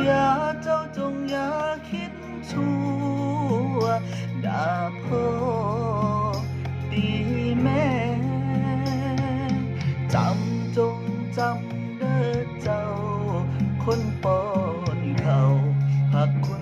อย่าเจ้าจงอย่าคิดชั่วด่าพ่อตีแม่ จำจงจำเด้อเจ้า คนป้อนเขาพักคุณ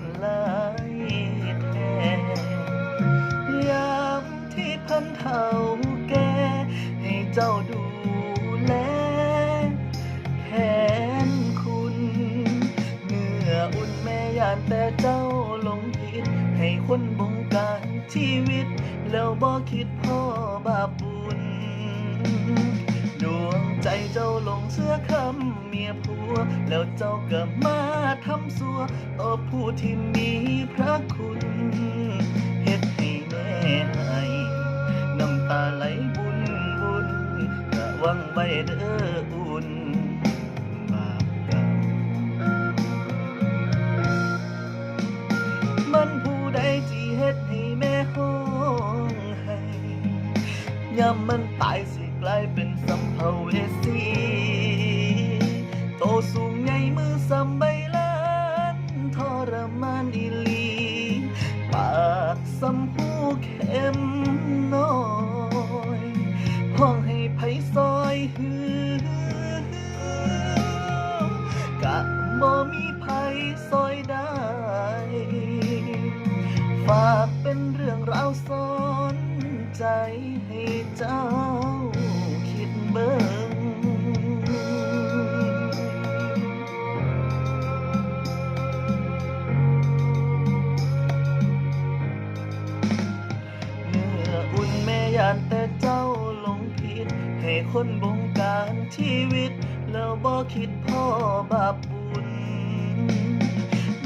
านแต่เจ้าหลงผิด ให้คนบงการชีวิต แล้วบ่คิดพ่อบาปบุญ ดวงใจเจ้าหลงเสื้อคำเมียผัว แล้วเจ้าก็มาทำสัวต่อผู้ที่มีพระคุณเฮ็ดให้แม่ให้น้ำตาไหลบุญบุญระวังไว้เด้อ ยามมันตายสิกลายเป็นสัมภเวานแต่เจ้าหลงผิด ให้คนบงการชีวิต แล้วบ่คิดพ่อบาปบุญ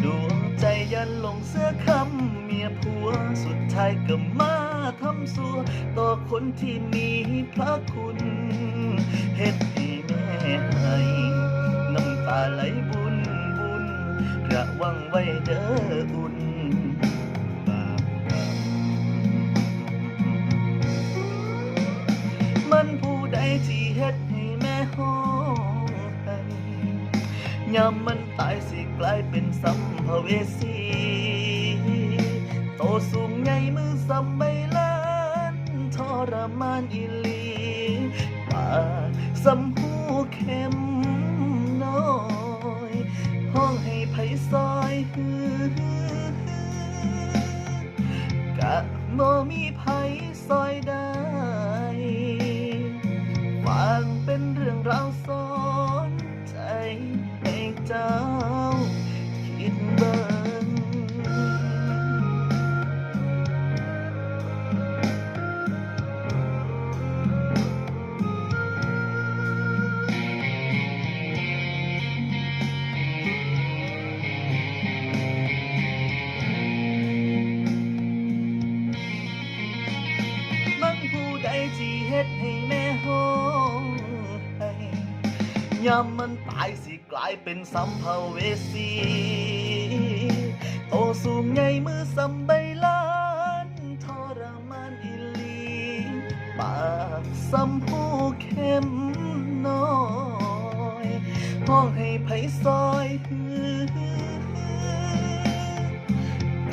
ดวงใจยันลงเสื้อคำเมียผัวสุดท้ายก็มาทำสัว ต่อคนที่มีพระคุณเฮ็ดให้แม่ให้น้ำตาไหลบุญบุญระวังไว้เด้อ ยามมันตายสิกลายเป็นสัมภเวสีโตสูงใหญ่มือสำใบลานทรมานอีลีปากสำหูเข้มน้อยห้องให้ไผซอยฮือกะบ่มีไผซอยได้ ยามมันตายสิกลายเป็นสัมภเวสีโตสูงใหญ่มือสำใบลานทรมานอีลีปากสำหูเข้มน้อยห้องให้ไผซอยฮือ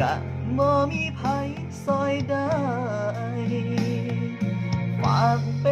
กะบ่มีไผซอยได้ฝากเป็น